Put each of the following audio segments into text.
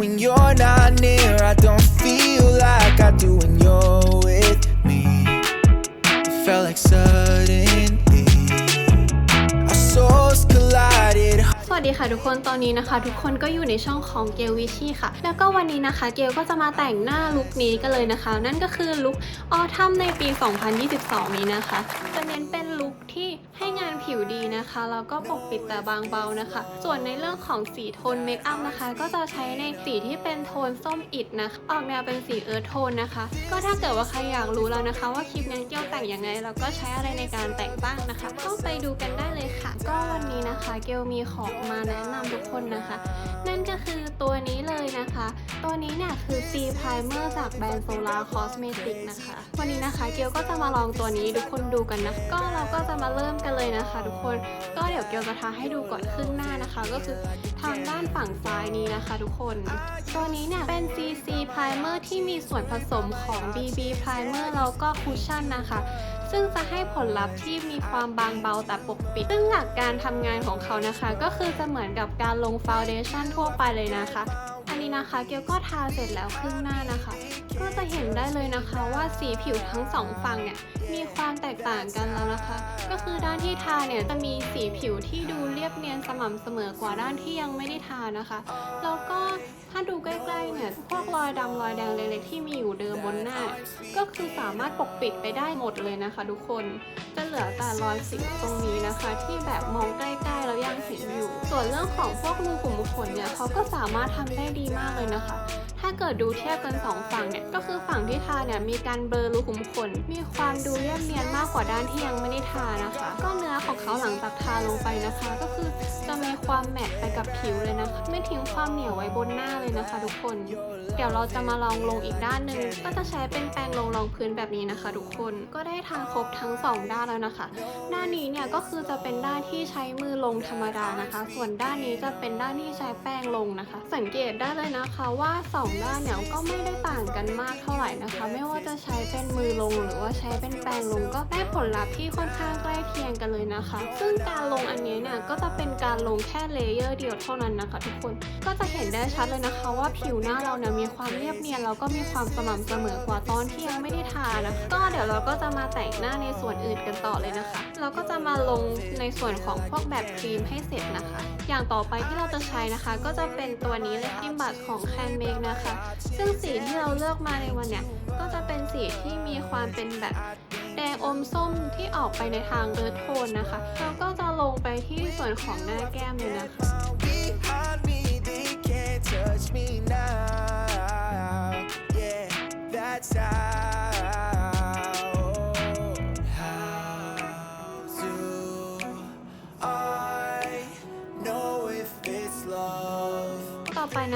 When you're not near, I don't feel like I do when you're with me. It felt like suddenly our souls collided. สวัสดีค่ะทุกคน ตอนนี้นะคะ ทุกคนก็อยู่ในช่องของเกลวิชี่ค่ะ แล้วก็วันนี้นะคะ เกลก็จะมาแต่งหน้าลุคนี้กันเลยนะคะ นั่นก็คือลุคออทัมในปี 2022 นี้นะคะจะเน้นเป็นลุค ผิวดีนะคะแล้วก็ปกปิดแต่บางเบานะคะ ส่วนในเรื่องของสีโทนเมคอัพนะคะ ก็จะใช้ในสีที่เป็นโทนส้มอิดนะคะออกแนวเป็นสีเอิร์ธโทนนะคะ ก็ถ้าเกิดว่าใครอยากรู้แล้วนะคะ ว่าคลิปนี้เกลแต่งยังไงแล้วก็ใช้อะไรในการแต่งบ้างนะคะก็ไปดูกันได้เลยค่ะ ก็วันนี้นะคะ เกลมีของมาแนะนำทุกคนนะคะ นั่นก็คือตัวนี้เลยนะคะ ตัวนี้เนี่ยคือ C Primer จากแบรนด์ Solar Cosmetic นะคะ วันนี้นะคะเกลก็จะมาลองตัวนี้ทุกคนดูกันนะ ก็เราก็จะมาเริ่มกันเลยนะคะ ทุกคน ก็เดี๋ยวเกลจะทาให้ดูก่อนครึ่งหน้านะคะ ก็คือทางด้านฝั่งซ้ายนี้นะคะ ทุกคน ตัวนี้เนี่ยเป็น CC Primer ที่มีส่วนผสมของ BB Primer แล้วก็คุชชั่นนะคะ ซึ่งจะให้ผลลัพธ์ที่มีความบางเบาแต่ปกปิด ซึ่งหลักการทำงานของเขานะคะ ก็คือจะเหมือนกับการลงฟาวเดชั่นทั่วไปเลยนะคะ นนี้นะคะ เกียวก็ทาเสร็จแล้วครึ่งหน้านะคะ ก็จะเห็นได้เลยนะคะว่าสีผิวทั้งสองฝั่งเนี่ยมีความแตกต่างกันแล้วนะคะ ก็คือด้านที่ทาเนี่ยจะมีสีผิวที่ดูเรียบเนียนสม่ำเสมอกว่าด้านที่ยังไม่ได้ทานะคะ แล้วก็ถ้าดูใกล้ๆเนี่ยพวกรอยดำรอยแดงเล็กๆที่มีอยู่เดิมบนหน้า ก็คือสามารถปกปิดไปได้หมดเลยนะคะ ทุกคนจะเหลือแต่รอยสิวตรงนี้นะคะ ที่แบบมองใกล้ ๆแล้วยังเห็นอยู่ ส่วนเรื่องของพวกรูขุมขนเนี่ยเขาก็สามารถทำได้ดีมากเลยนะคะ ถ้าเกิดดูเทียบกันสองฝั่งเนี่ย ก็คือฝั่งที่ทาเนี่ยมีการเบลอรูขุมขน มีความดูเรียบเนียนมากกว่าด้านที่ยังไม่ได้ทานะคะ ก็เนื้อของเขาหลังจากทาลงไปนะคะ ก็คือจะมีความแมตต์ไปกับผิวเลยนะคะ ไม่ทิ้งความเหนียวไว้บนหน้าเลยนะคะ ทุกคน เดี๋ยวเราจะมาลองลงอีกด้านหนึ่งก็จะใช้เป็นแปรงลงรองพื้นแบบนี้นะคะ ทุกคน ก็ได้ทาครบทั้งสองด้านแล้วนะคะ ด้านนี้เนี่ยก็คือจะเป็นด้านที่ใช้มือลงธรรมดานะคะ ส่วนด้านนี้จะเป็นด้านที่ใช้แป้งลงนะคะ สังเกตได้เลยนะคะว่าสองด้านเนี่ยก็ไม่ได้ต่างกันมากเท่าไหร่นะคะ ไม่ว่าจะใช้เป็นมือลงหรือว่าใช้เป็นแป้งลงก็ได้ผลลัพธ์ที่ค่อนข้างใกล้เคียงกันเลยนะคะ ซึ่งการลงอันนี้เนี่ยก็จะเป็นการลงแค่เลเยอร์เดียวเท่านั้นนะคะ ทุกคนก็จะเห็นได้ชัดเลยนะคะ ว่าผิวหน้าเราเนี่ยมีความเรียบเนียนแล้วก็มีความสม่ำเสมอกว่าตอนที่ยังไม่ได้ทานะก็เดี๋ยวเราก็จะมาแต่งหน้าในส่วนอื่นกันต่อเลยนะคะ เราก็จะมาลงในส่วนของพวกแบบบครีมให้เสร็จนะคะ อย่างต่อไปที่เราจะใช้นะคะ ก็จะเป็นตัวนี้เลยค่ะอิมบัตของแคนเมกนะคะ ซึ่งสีที่เราเลือกมาในวันเนี้ยก็จะเป็นสีที่มีความเป็นแบบแดงอมส้มที่ออกไปในทางเอิร์ธโทนนะคะแล้วก็จะลงไปที่ส่วนของหน้าแก้มเลยนะคะ touch me now. Yeah, that's how.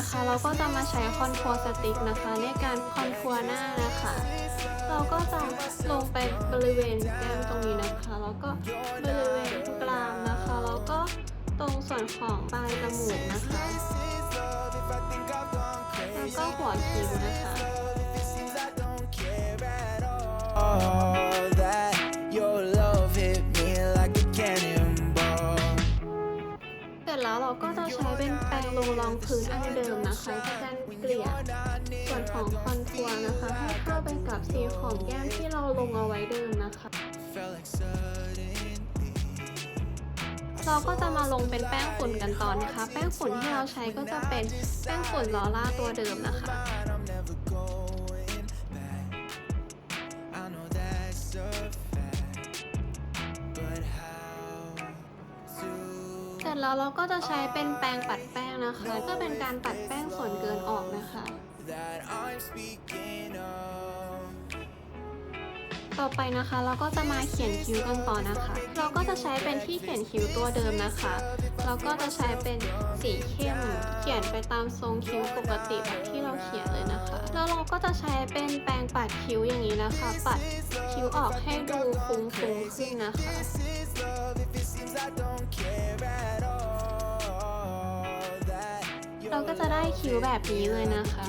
นะคะ เราก็จะมาใช้คอนทัวร์สติ๊กนะคะ ในการคอนทัวร์หน้านะคะ เราก็จะลงไปบริเวณแก้มตรงนี้นะคะ แล้วก็บริเวณกรามนะคะ แล้วก็ตรงส่วนของปลายจมูกนะคะ แล้วก็หัวคิ้วนะคะ ก็จะใช้เป็นแปรงลงรองพื้นอันเดิมนะคะที่การเกลี่ยส่วนของคอนทัวร์นะคะ ให้เข้าไปกับสีของแก้มที่เราลงเอาไว้เดิมนะคะ เราก็จะมาลงเป็นแป้งฝุ่นกันต่อนะคะ แป้งฝุ่นที่เราใช้ก็จะเป็นแป้งฝุ่นลอร่าตัวเดิมนะคะ แล้วเราก็จะใช้เป็นแปรงปัดแป้งนะคะ ก็เป็นการปัดแป้งส่วนเกินออกนะคะ ต่อไปนะคะเราก็จะมาเขียนคิ้วกันต่อนะคะ เราก็จะใช้เป็นที่เขียนคิ้วตัวเดิมนะคะเราก็จะใช้เป็นสีเข้มเขียนไปตามทรงคิ้วปกติแบบที่เราเขียนเลยนะคะ แล้วเราก็จะใช้เป็นแปรงปัดคิ้วอย่างนี้นะคะ ปัดคิ้วออกให้ดูฟุ้งๆขึ้นนะคะ เราก็จะได้คิ้วแบบนี้เลยนะคะ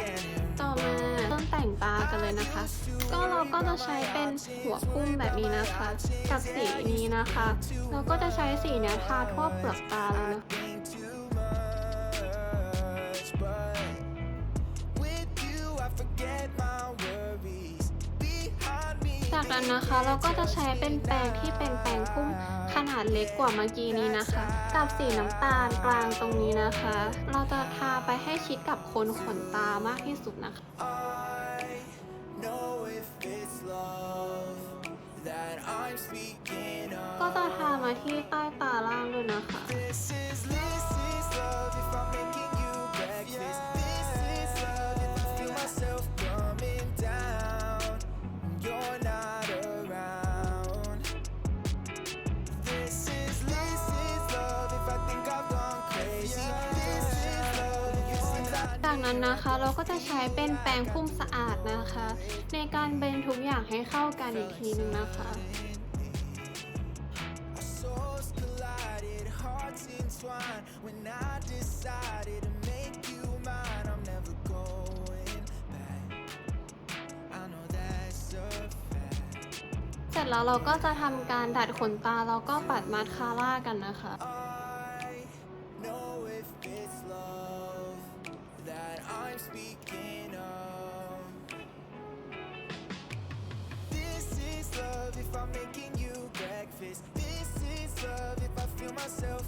ต่อมาต้นแต่งตากันเลยนะคะ ก็เราก็จะใช้เป็นหัวพุ่มแบบนี้นะคะ กับสีนี้นะคะ เราก็จะใช้สีนี้ทาทั่วเปลือกตาเลยนะ นั้นนะคะ เราก็จะใช้เป็นแปรงที่เป็นแปรงพุ่มขนาดเล็กกว่าเมื่อกี้นี้นะคะ กับสีน้ำตาลกลางตรงนี้นะคะ เราจะทาไปให้ชิดกับโคนขนตามากที่สุดนะคะ ก็จะทามาที่ใต้ตาล่างด้วยนะคะ นั้นนะคะ เราก็จะใช้เป็นแปรงพุ่มสะอาดนะคะ ในการเบนทุกอย่างให้เข้ากันอีกทีนึงนะคะเสร็จแล้วเราก็จะทำการดัดขนตาแล้วก็ปัดมาสคาร่ากันนะคะ speaking of. This is love if I'm making you breakfast. This is love if I feel myself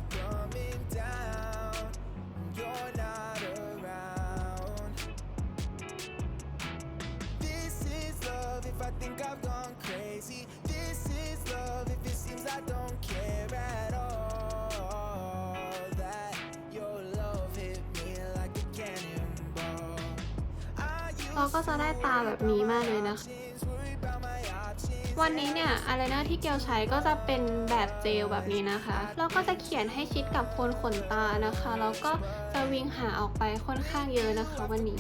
เราก็จะได้ตาแบบนี้มากเลยนะคะ วันนี้เนี่ยอะไรนะที่เกลใช้ก็จะเป็นแบบเจลแบบนี้นะคะ เราก็จะเขียนให้ชิดกับโคนขนตานะคะ แล้วก็จะวิ่งหาออกไปค่อนข้างเยอะนะคะวันนี้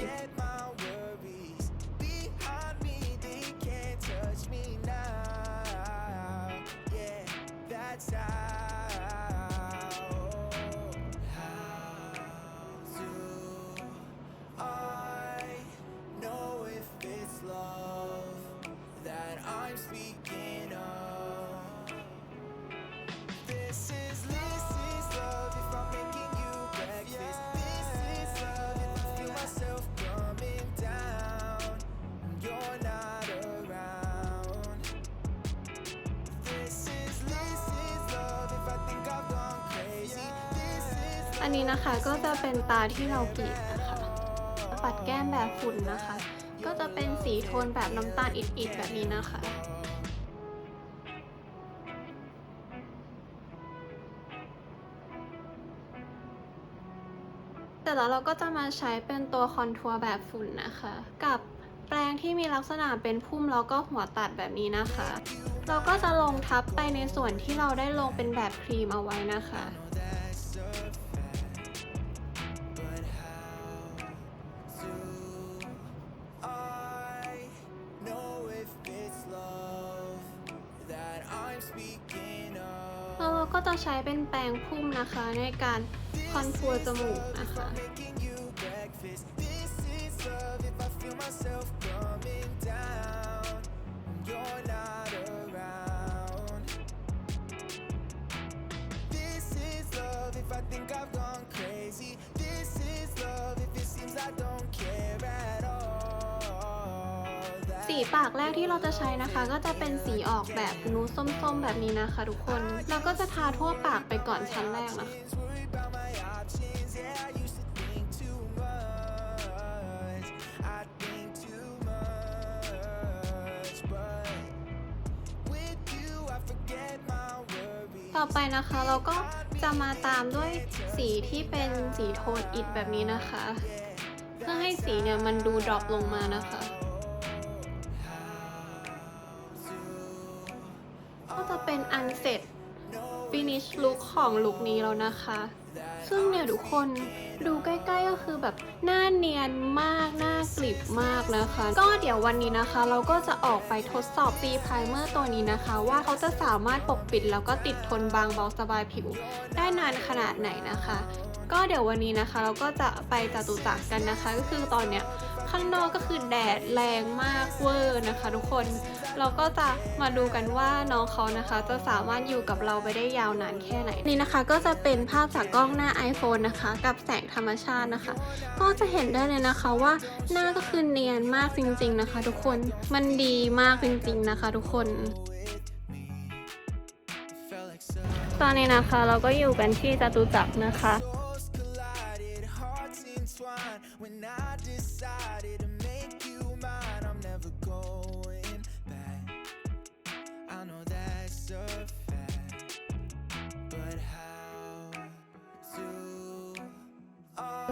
อันนี้นะคะก็จะเป็นตาที่เรากรีดนะคะ ปัดแก้มแบบฝุ่นนะคะ ก็จะเป็นสีโทนแบบน้ำตาลอิดๆแบบนี้นะคะแต่แล้วเราก็จะมาใช้เป็นตัวคอนทัวร์แบบฝุ่นนะคะ กับแปรงที่มีลักษณะเป็นพุ่มแล้วก็หัวตัดแบบนี้นะคะ เราก็จะลงทับไปในส่วนที่เราได้ลงเป็นแบบครีมเอาไว้นะคะ จะใช้เป็นแปรงพุ่มนะคะ ในการคอนทัวร์จมูกนะคะสีปากแรกที่เราจะใช้นะคะ ก็จะเป็นสีออกแบบ ส้มๆแบบนี้นะคะทุกคนเราก็จะทาทั่วปากไปก่อนชั้นแรกนะคะต่อไปนะคะเราก็จะมาตามด้วยสีที่เป็นสีโทนอิดแบบนี้นะคะ เพื่อให้สีเนี่ยมันดูดรอปลงมานะคะ เป็นอันเสร็จ finish look ของลุคนี้แล้วนะคะ ซึ่งเนี่ยทุกคนดูใกล้ๆก็คือแบบหน้าเนียนมากหน้ากลิบมากนะคะ ก็เดี๋ยววันนี้นะคะ เราก็จะออกไปทดสอบตีไพรเมอร์ตัวนี้นะคะ ว่าเขาจะสามารถปกปิดแล้วก็ติดทนบางเบาสบายผิว ได้นานขนาดไหนนะคะ ก็เดี๋ยววันนี้นะคะ เราก็จะไปจตุจักรกันนะคะ ก็คือตอนเนี้ย ข้างนอกก็คือแดดแรงมากเวอร์นะคะ ทุกคนเราก็จะมาดูกันว่าน้องเขานะคะ จะสามารถอยู่กับเราไปได้ยาวนานแค่ไหนนี่นะคะ ก็จะเป็นภาพจากกล้องหน้า iPhone นะคะ กับแสงธรรมชาตินะคะ ก็จะเห็นได้เลยนะคะว่าหน้าก็คือเนียนมากจริง ๆนะคะ ทุกคนมันดีมากจริง ๆนะคะ ทุกคนตอนนี้นะคะเราก็อยู่กันที่จตุจักรนะคะ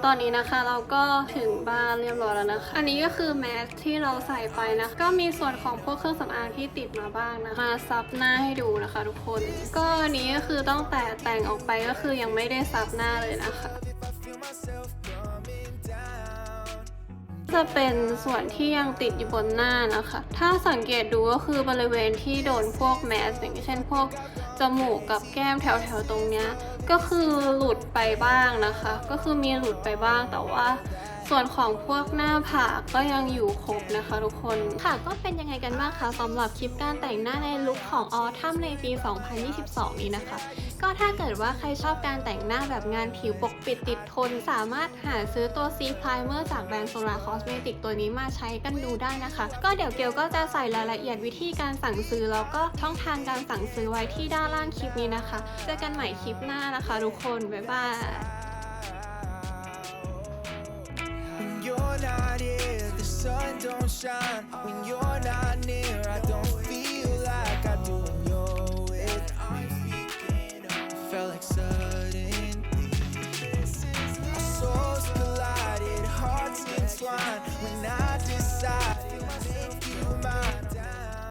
ตอนนี้นะคะเราก็ถึงบ้านเรียบร้อยแล้วนะคะ อันนี้ก็คือแมสที่เราใส่ไปนะ ก็มีส่วนของพวกเครื่องสำอางที่ติดมาบ้างนะมาซับหน้าให้ดูนะคะ ทุกคน ก็อันนี้ก็คือตั้งแต่แต่งออกไปก็คือยังไม่ได้ซับหน้าเลยนะคะจะเป็นส่วนที่ยังติดอยู่บนหน้านะคะ ถ้าสังเกตดูก็คือบริเวณที่โดนพวกแมสอย่างเช่นพวกจมูกกับแก้มแถวๆตรงเนี้ย ก็คือหลุดไปบ้างนะคะ ก็คือมีหลุดไปบ้างแต่ว่า ส่วนของพวกหน้าผากก็ยังอยู่ครบนะคะทุกคนค่ะก็เป็นยังไงกันบ้างคะสำหรับคลิปการแต่งหน้าในลุคของออทัมในปี 2022 นี้นะคะ ก็ถ้าเกิดว่าใครชอบการแต่งหน้าแบบงานผิวปกปิดติดทน สามารถหาซื้อตัว C Primer จากแบรนด์ Solar Cosmetic ตัวนี้มาใช้กันดูได้นะคะ ก็เดี๋ยวเกลก็จะใส่รายละเอียดวิธีการสั่งซื้อแล้วก็ช่องทางการสั่งซื้อไว้ที่ด้านล่างคลิปนี้นะคะ เจอกันใหม่คลิปหน้านะคะทุกคน บ๊ายบาย shine. When you're